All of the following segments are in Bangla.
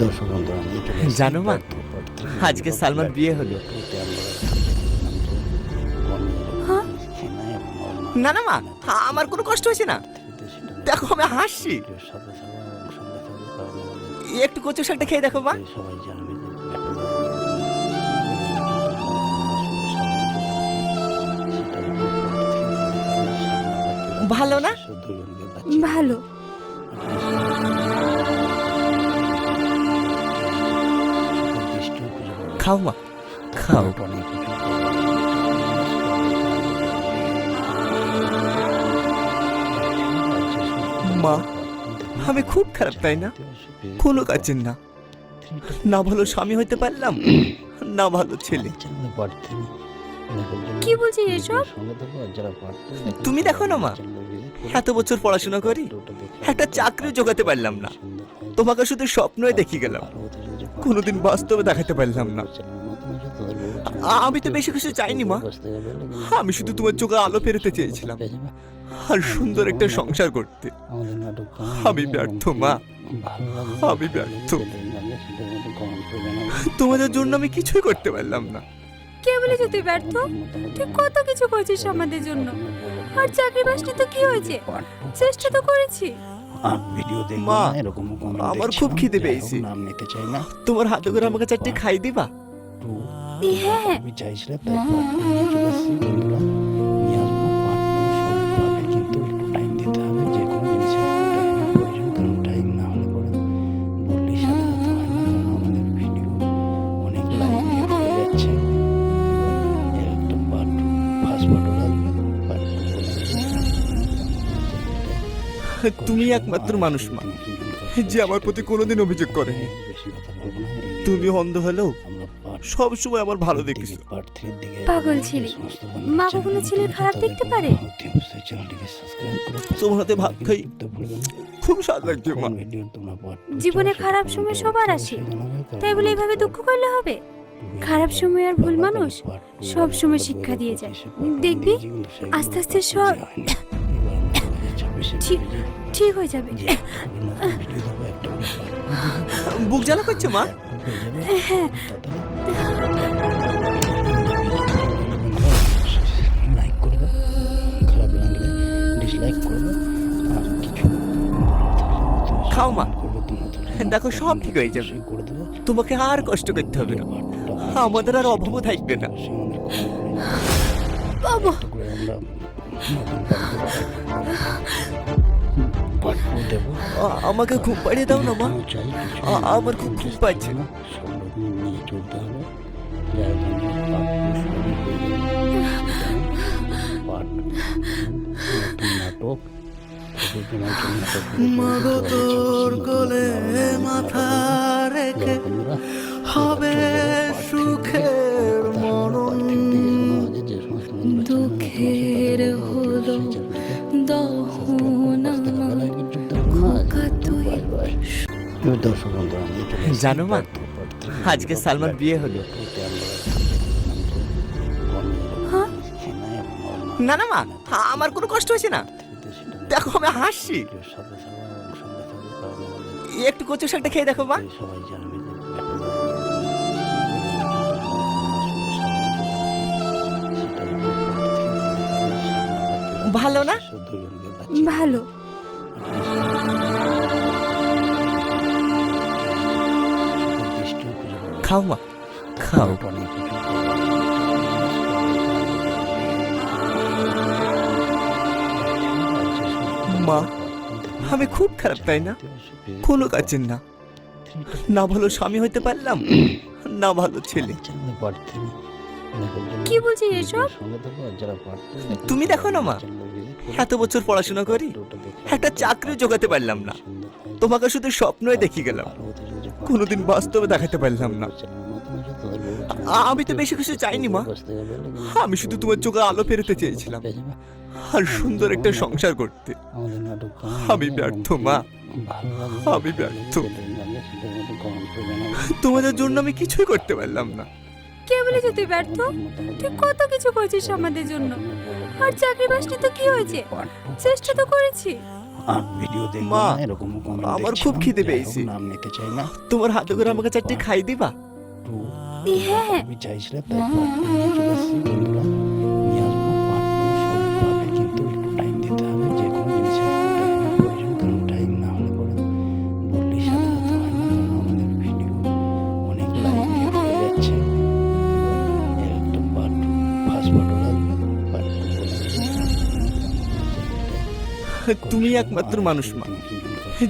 দর্শক এসেছি জানো মা, আজকে সালমান বিয়ে হলো। হ্যাঁ? না না মা আমার কোনো কষ্ট হয়েছে না দেখো আমি হাসছি আমাদের একটু কচু শাকটা খেয়ে দেখো মা সবাই জানবে ভালো না? ভালো খাও মা খাও মা, আমি খুব খারাপ তাই না? কোনো কাজের না। না ভালো স্বামী হইতে পারলাম না ভালো ছেলে। কি বলছিস এসব? তুমি দেখো না মা, এত বছর পড়াশোনা করি একটা চাকরি জোগাতে পারলাম না। তোমাকে শুধু স্বপ্নই দেখি গেলাম। কোনোদিন বাস্তবে দেখাতে পারলাম না। আমি তো বেশি কিছু চাইনি, মা। আমি শুধু তোমার চোখে আলো ফেরতে চেয়েছিলাম। আর সুন্দর একটা সংসার করতে। আমি ব্যর্থ, মা। আমি ব্যর্থ। তোমাদের জন্য আমি কিছুই করতে পারলাম না। কে বলেছে তুই ব্যর্থ? তুই কত কিছু করছিস আমাদের জন্য। আর চাকরি বাসনি তো কি হয়েছে? চেষ্টা তো করেছি। ভিডিও দেখব মা, না, এরকম আমার দেখছি খুব না, খিদে যাই হোক, পেয়েছে। নাম নিতে চাই না। তোমার হাতে করে আমাকে চারটে খাই দিবা? তো হ্যাঁ। আমি চাইছিলাম তাই part two চলে এসেছি বন্ধুরা তুমি একমাত্র মানুষ মা যে আমার প্রতি কোনোদিন অভিযোগ করে বেশি কথা বলব না এই তুমি অন্ধ হলেও আমরা part সব সময় আমার ভালো দেখিস পাগল ছেলে। মা কখনো ছেলের খারাপ দেখতে পারে? অতি অবশ্যই চ্যানেলটিকে সাবস্ক্রাইব করে তোমার হাতে ভাত খাই। খুব স্বাদ লাগছে মা জীবনে খারাপ সময় সবার আসে। তাই বলে এইভাবে দুঃখ করলে হবে খারাপ সময় আর ভুল মানুষ সব সময় শিক্ষা দিয়ে যায়। দেখবি, আস্তে আস্তে সব দেওয়া হয়নি। এবার আমরা 2026 এর ঠিক ঠিক হয়ে যাবে। বুক জ্বালা করছে মা? হ্যাঁ। লাইক করবে খারাপ লাগলে ডিসলাইক করবে আর কিছু খাও মা। দেখো, সব ঠিক হয়ে যাবে। করে দেবে। তোমাকে আর কষ্ট করতে হবে না। আমাদের আর অভাবও থাকবে না। বাবা। দেবো। আমাকে ঘুম পাড়িয়ে দাও না মা। আমার খুব ঘুম পাচ্ছে। নিয়ে চলতে হবে। জন্য নাটক মাগো তোর কোলে মাথা রেখে হবে সুখের মরণ জানো মা, আজকে সালমান বিয়ে হলো। হ্যাঁ? না না মা আমার কোনো কষ্ট হয়েছে না দেখো আমি হাসছি একটু কচু শাকটা খেয়ে দেখো মা ভালো না? ভালো খাও মা খাও। মা, আমি খুব খারাপ তাই না? কোনো কাজের না। না ভালো স্বামী হইতে পারলাম না ভালো ছেলে। কি বলছিস এসব? তুমি দেখো না মা, এত বছর পড়াশোনা করি একটা চাকরি জোগাতে পারলাম না। তোমাকে শুধু স্বপ্নই দেখি গেলাম। কোনোদিন বাস্তবে দেখাতে পারলাম না। আমি তো বেশি কিছু চাইনি, মা। আমি শুধু তোমার চোখে আলো ফেরতে চেয়েছিলাম। আর সুন্দর একটা সংসার করতে। আমি ব্যর্থ, মা। আমি ব্যর্থ। তোমাদের জন্য আমি কিছুই করতে পারলাম না। কে বলেছে তুই ব্যর্থ? তুই কত কিছু করছিস আমাদের জন্য। আর চাকরি বাসনি তো কি হয়েছে? চেষ্টা তো করেছি। আর ভিডিও দেখব মা, না এরকম আমার খুব খিদে পেয়েছে। নাম নিতে চাই না। তোমার হাতে করে আমাকে চারটে খাই দিবা? টু হ্যাঁ। আমি চাইছিলে তাই চলে এসেছি তুমি একমাত্র মানুষ মা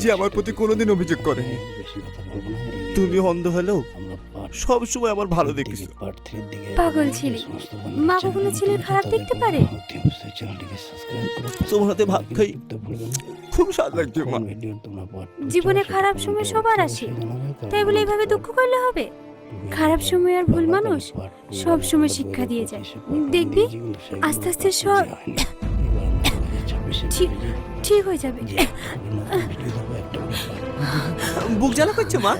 যে আমার প্রতি কোনোদিন অভিযোগ করে তুমি অন্ধ হলেও সব সময় আমার ভালো দেখিস পাগল ছেলে। মা কখনো ছেলের খারাপ দেখতে পারে? তোমার হাতে ভাত খাই খুব স্বাদ লাগছে মা জীবনে খারাপ সময় সবার আসে তাই বলে এইভাবে দুঃখ করলে হবে খারাপ সময় আর ভুল মানুষ সব সময় শিক্ষা দিয়ে যায় দেখবি আস্তে আস্তে সব ঠিক ঠিক হয়ে যাবে। বুক জ্বালা করছে মা?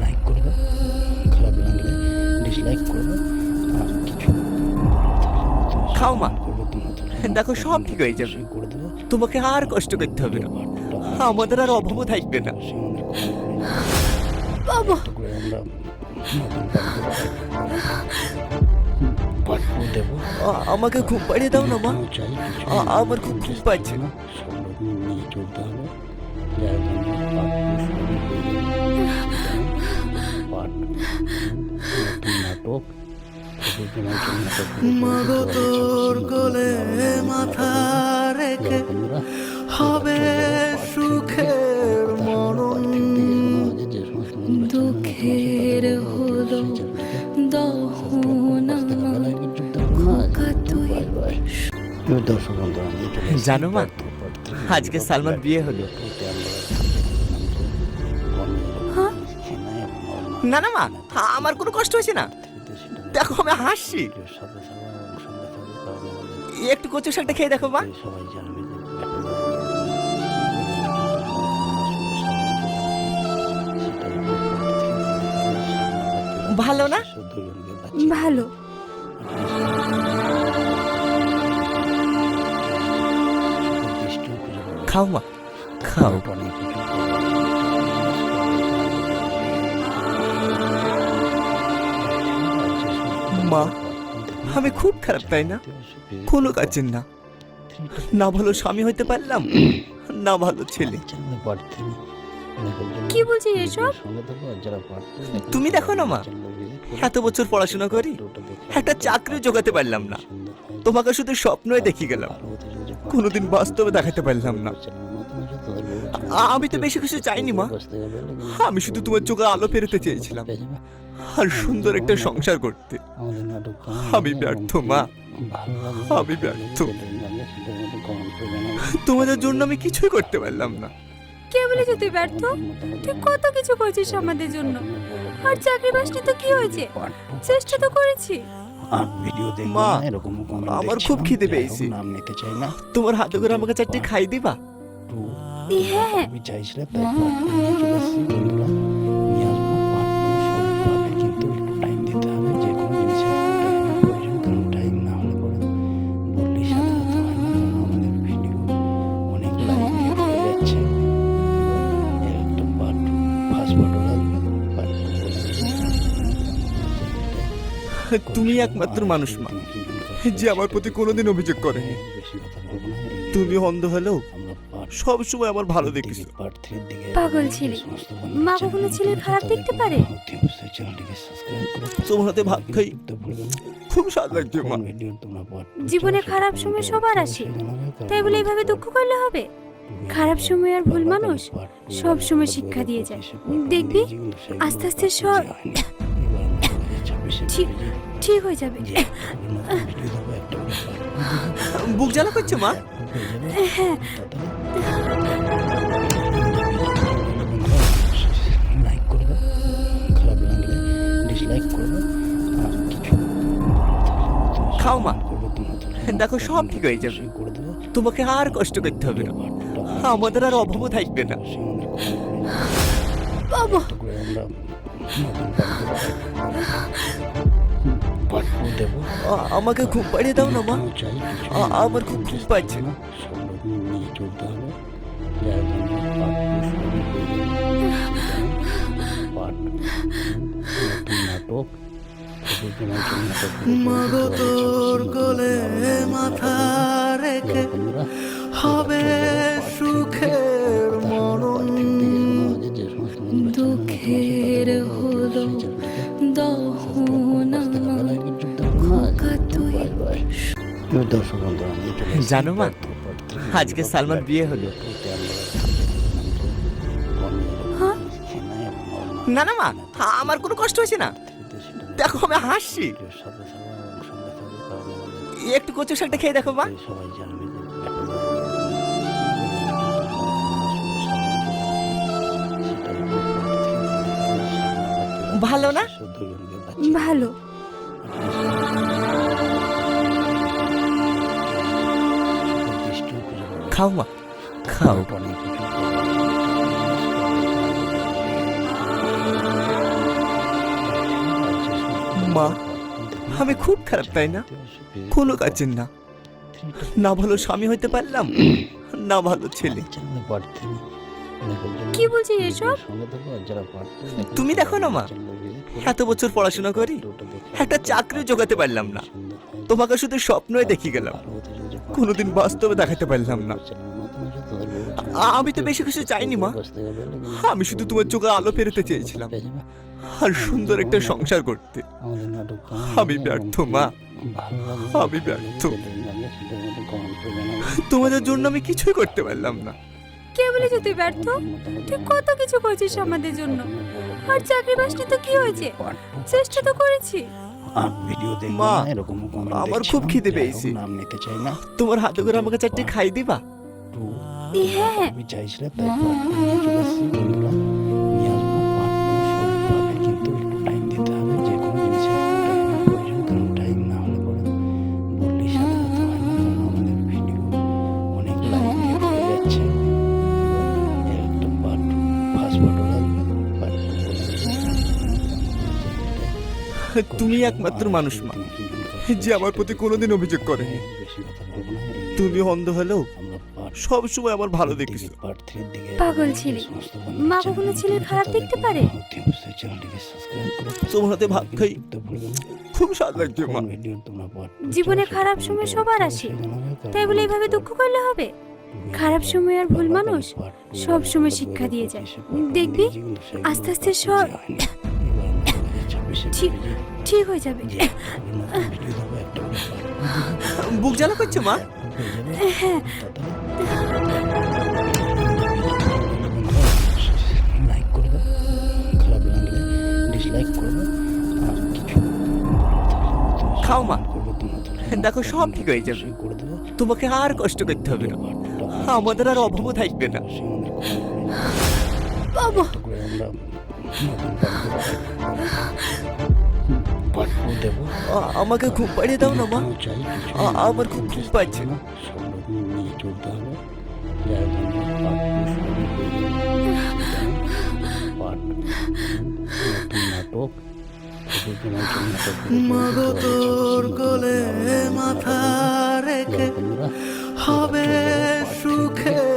লাইক করবে খারাপ লাগলে ডিসলাইক করবে আর কিছু খাও মা। দেখো সব ঠিক হয়ে যাবে। তোমাকে আর কষ্ট করতে হবে না। আমাদের আর অভাবও থাকবে না। বাবা! আমাকে ঘুম পাড়িয়ে দাও না, মা। আমার খুব ঘুম পাচ্ছে। নিয়ে চলতে তোর কোলে মাথা রেখে হবে মরণ দুঃখের হলো দহন দর্শক বন্ধু জানো মা, আজকে সালমান বিয়ে হলো। হ্যাঁ? না না মা আমার কোনো কষ্ট হয়েছে না দেখো আমি হাসছি একটু কচু শাকটা খেয়ে দেখো মা সবাই জানবে ভালো না? ভালো। খাও মা খাও। মা, আমি খুব খারাপ তাই না? কোনো কাজের না। না ভালো স্বামী হইতে পারলাম না ভালো ছেলে। কি বলছিস এসব? তুমি দেখো না মা, এত বছর পড়াশোনা করি একটা চাকরি জোগাতে পারলাম না। তোমাকে শুধু স্বপ্নই দেখি গেলাম। কোনোদিন বাস্তবে দেখাতে পারলাম না। আমি তো বেশি কিছু চাইনি মা। আমি শুধু তোমার চোখে আলো পেরোতে চেয়েছিলাম। আর সুন্দর একটা সংসার করতে। আমি ব্যর্থ, মা। আমি ব্যর্থ। তোমাদের জন্য আমি কিছুই করতে পারলাম না। কে যেতে তুই ব্যর্থ? তুই কত কিছু করছিস আমাদের জন্য? আর চাকরি বাসনি তো কি হয়েছে? চেষ্টা তো করেছি। ভিডিও মা, এরকম আমার খুব খিদে পেয়েছি পেয়েছে। নাম নিতে চাই না। তোমার হাতে করে আমাকে চারটে খাই দিবা। হ্যাঁ। আমি চাইছিলে তুমি একমাত্র মানুষ মা যে আমার প্রতি কোনোদিন অভিযোগ করে বেশি কথা বলব না এই তুমি অন্ধ হলেও সব সময় আমার ভালো দেখিস পাগল ছেলে। মা কখনো ছেলের খারাপ দেখতে পারে? তোমার হাতে ভাত খাই। খুব স্বাদ লাগছে মা। জীবনে খারাপ সময় সবার আসে। তাই বলে এইভাবে দুঃখ করলে হবে? খারাপ সময় আর ভুল মানুষ সব সময় শিক্ষা দিয়ে যায়। দেখবি আস্তে আস্তে সব ঠিক। ঠিক হয়ে যাবে। বুক জ্বালা করছে মা? লাইক করবে খারাপ লাগলে ডিসলাইক করবে আর কিছু খাও মা। দেখো সব ঠিক হয়ে যাবে। করে দেবো। তোমাকে আর কষ্ট করতে হবে না। আমাদের আর অভাবও থাকবে না। বাবা। দেবো। আমাকে ঘুম পাড়িয়ে দাও না মা। আমার খুব ঘুম পাচ্ছে। নিয়ে চলতে হবে যার নাটক মাগো তোর কোলে মাথা রেখে হবে সুখের মরণ। দুঃখের হলো দর্শক বন্ধু আমি জানো মা। আজকে সালমান বিয়ে হলো। হ্যাঁ? না না মা আমার কোনো কষ্ট হয়েছে না দেখো আমি হাসছি একটু কচু শাকটা খেয়ে দেখো মা সবাই জানবে ভালো না? ভালো খাও মা খাও। মা, আমি খুব খারাপ, তাই না? কোনো কাজের না। না ভালো স্বামী হইতে পারলাম না ভালো ছেলে। কি বলছিস এসব? তুমি দেখো না মা, এত বছর পড়াশোনা করি একটা চাকরি জোগাতে পারলাম না। তোমাকে শুধু স্বপ্নই দেখি গেলাম। কোনোদিন বাস্তবে দেখাতে পারলাম না। আমি তো বেশি কিছু চাইনি মা। আমি শুধু তোমার চোখে আলো ফেরতে চেয়েছিলাম। আর সুন্দর একটা সংসার করতে। আমি ব্যর্থ, মা। আমি ব্যর্থ। তোমাদের জন্য আমি কিছুই করতে পারলাম না। কে বলেছে তুই ব্যর্থ? তুই কত কিছু করেছিস আমাদের জন্য। আর চাকরি বাসটি তো কি হয়েছে? চেষ্টা তো করেছি। ভিডিও দেখব মা, না, এরকম আমার খুব খিদে পেয়েছি। নাম নিতে চাই না তোমার হাতে করে আমাকে চারটে খাই দিবা একটু হ্যাঁ আমি চাইছিলাম তাই চলে বন্ধুরা। তুমি একমাত্র মানুষ মা যে আমার প্রতি কোনোদিন অভিযোগ করে বেশি কথা বলব না, এই তুমি অন্ধ হলেও আমরা part সব সময় আমার ভালো এর পাগল ছেলে। মা কখনো ছেলের খারাপ দেখতে পারে? তোমার হাতে ভাত খাই। খুব স্বাদ লাগছে মা জীবনে খারাপ সময় সবার আসে। তাই বলে এইভাবে দুঃখ করলে হবে খারাপ সময় আর ভুল মানুষ সব সময় শিক্ষা দিয়ে যায় দেখবি আস্তে আস্তে সব ঠিক ঠিক হয়ে যাবে। বুক জ্বালা করছে মা? হ্যাঁ। লাইক করবে খারাপ লাগলে ডিসলাইক করবে আর কিছু খাও মা। দেখো, সব ঠিক হয়ে যাবে। তোমাকে আর কষ্ট করতে হবে না। আমাদের আর অভাবও থাকবে না। বাবা। আ- আমাকে ঘুম পাড়িয়ে দাও না মা। আমার খুব ঘুম পাচ্ছে নিয়ে চলতে হবে। নাটক। মাগো তোর কোলে মাথা রেখে হবে সুখের